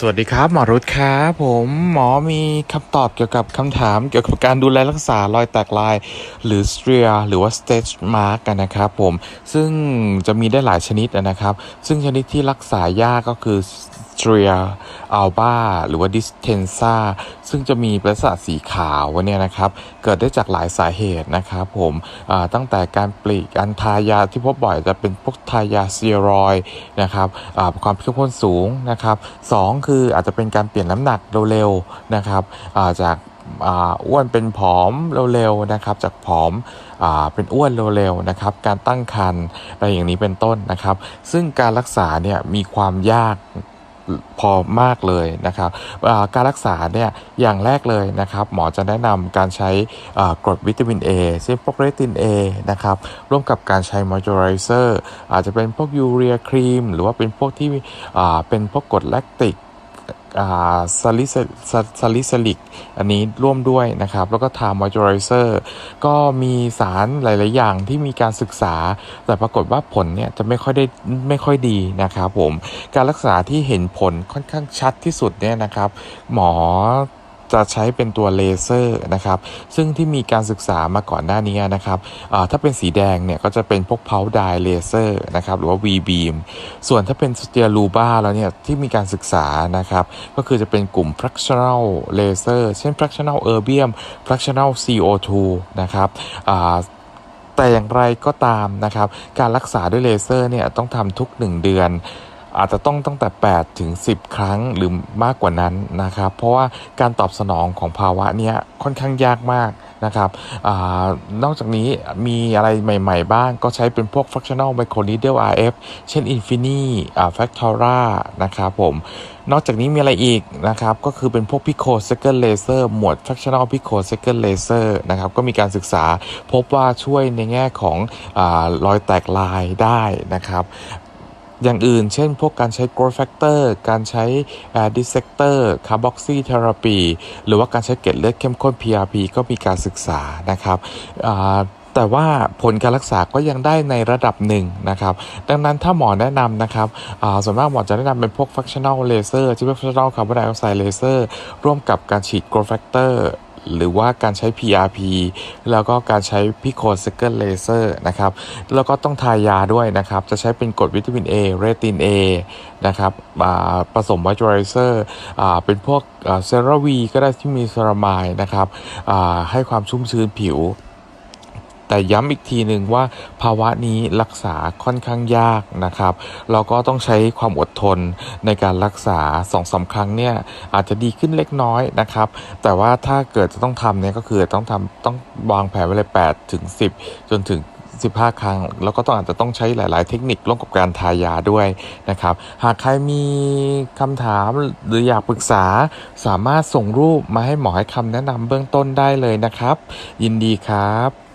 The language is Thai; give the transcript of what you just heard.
สวัสดีครับหมอรุธครับผมหมอมีคำตอบเกี่ยวกับคำถามเกี่ยวกับการดูแลรักษารอยแตกลาย หรือสเตรียหรือว่าสเตจมาร์กกันนะครับผมซึ่งจะมีได้หลายชนิดนะครับ ซึ่งชนิดที่รักษายากก็คือ stria alba หรือว่า distensa ซึ่งจะมีลักษณะสีขาวเนี่ยนะครับ เกิดได้จากหลายสาเหตุนะครับผมตั้งแต่การปลีกการทายาที่พบบ่อยจะเป็นพวกทายาเซียรอยนะครับความเข้มข้นสูงนะครับสองคืออาจจะเป็นการเปลี่ยนน้ำหนักเร็วๆนะครับาจากอ้วนเป็นผอมเร็วๆนะครับ จากผอมอเป็นอ้วนเร็วๆนะครับ การตั้งครรภ์อะไรอย่างนี้เป็นต้นนะครับ ซึ่งการรักษาเนี่ยมีความยาก พอมากเลยนะครับการรักษาเนี่ยอย่างแรกเลยนะครับหมอจะแนะนำการใช้กรดวิตามิน A เช่นพวกเรติน A นะครับร่วมกับการใช้มอยเจอไรเซอร์อาจจะเป็นพวกยูเรียครีม หรือว่าเป็นพวกที่เป็นพวกกรดแลคติก ซาลิซาลิซาลิกอันนี้ร่วมด้วยนะครับ แล้วก็ทามอยเจอไรเซอร์ก็มีสารหลาย ๆ อย่างที่มีการศึกษา แต่ปรากฏว่าผลเนี่ยจะไม่ค่อยได้ไม่ค่อยดีนะครับผม การรักษาที่เห็นผลค่อนข้างชัดที่สุดเนี่ยนะครับ หมอ จะใช้เป็นตัวเลเซอร์นะครับซึ่งที่มีการศึกษามาก่อนหน้านี้นะครับถ้าเป็นสีแดงเนี่ยก็จะเป็นพวกเพาดายเลเซอร์นะครับหรือว่า V beam ส่วนถ้าเป็นสเตียรูบ้าแล้วเนี่ยที่มีการศึกษานะครับก็คือจะเป็นกลุ่ม fractional laser เช่น fractional erbium fractional CO2 นะครับแต่อย่างไรก็ตามนะครับการรักษาด้วยเลเซอร์เนี่ยต้องทำทุก 1 เดือน อาจจะต้องตั้งแต่ 8 ถึง 10 ครั้งหรือมากกว่านั้นนะครับ เพราะว่าการตอบสนองของภาวะเนี้ยค่อนข้างยากมากนะครับอนอกจากนี้มีอะไรใหม่ๆบ้างก็ใช้เป็นพวก fractional microneedle RF เช่น Infini อ่า Factora นะครับผม นอกจากนี้มีอะไรอีกนะครับ ก็คือเป็นพวก Pico Second Laser หมวด Fractional Pico Second Laser นะครับ ก็มีการศึกษาพบว่าช่วยในแง่ของอรอยแตกลายได้นะครับ อย่างอื่น เช่น พวกการใช้ growth factor การใช้ uh, dissector carboxy therapy หรือว่าการใช้เกล็ดเลือดเข้มข้น PRP ก็มีการศึกษานะครับแต่ว่าผลการรักษาก็ยังได้ในระดับหนึ่งนะครับ ดังนั้นถ้าหมอแนะนำนะครับส่วนมากหมอจะแนะนำเป็นพวก fractional laser ที่เป็น fractional carbon dioxide laser ร่วมกับการฉีด growth factor หรือว่าการใช้ PRP แล้วก็การใช้พิโคสเกิลเลเซอร์นะครับ แล้วก็ต้องทายาด้วยนะครับ จะใช้เป็นกรดวิตามิน A เรติน A นะครับผสมมอยเจอไรเซอร์เป็นพวกเซราวีก็ได้ที่มีเซรามายนะครับให้ความชุ่มชื้นผิว แต่ย้ำอีกทีหนึ่งว่าภาวะนี้รักษาค่อนข้างยากนะครับ เราก็ต้องใช้ความอดทนในการรักษา2องสาครั้งเนี่ยอาจจะดีขึ้นเล็กน้อยนะครับ แต่ว่าถ้าเกิดจะต้องทำเนี่ยก็คือต้องทำต้องวางแผนไว้เลย8ถึง 10 จนถึง15 ครั้ง แล้วก็ต้องอาจจะต้องใช้หลาย ๆ เทคนิคร่วมกับการทายาด้วยนะครับ หากใครมีคำถามหรืออยากปรึกษา สามารถส่งรูปมาให้หมอให้คำแนะนำเบื้องต้นได้เลยนะครับ ยินดีครับ